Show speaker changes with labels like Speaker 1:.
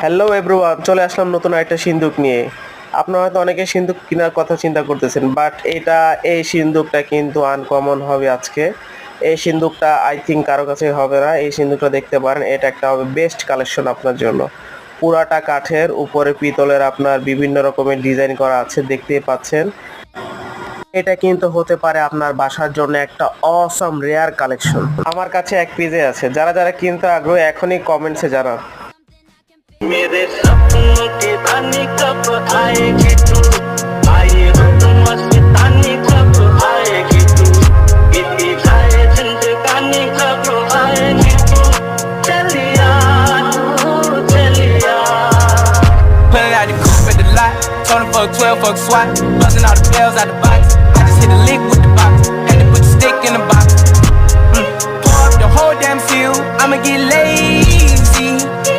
Speaker 1: Hello everyone চলে আসলাম নতুন একটা সিন্দুক নিয়ে। আপনারা হয়তো অনেকে সিন্দুক কেনার কথা চিন্তা করতেছেন বাট এটা, এই সিন্দুকটা কিন্তু আনকমন হবে আজকে। এই সিন্দুকটা আই থিঙ্ক কারও কাছে হবে না। এই সিন্দুকটা দেখতে পারেন, এটা একটা হবে বেস্ট কালেকশন আপনার জন্য। পুরাটা কাঠের, উপরে পিতলের আপনার বিভিন্ন রকমের ডিজাইন করা আছে, দেখতেই পাচ্ছেন। এটা কিন্তু হতে পারে আপনার বাসার জন্য একটা অসম রেয়ার কালেকশন আমার কাছে এক পিজে আছে। যারা যারা কিনতে আগ্রহী, এখনই কমেন্টসে জানান।
Speaker 2: मेरे सपनों की रानी कब आएगी तू आए रुत मस्तानी कब आएगी तू बीती जाए जिंदगानी कब आएगी तू चलिया तू चलिया
Speaker 3: Pulling out the coupe at the lot. Told him fuck 12, fuck SWAT. Busting all the bells out the box.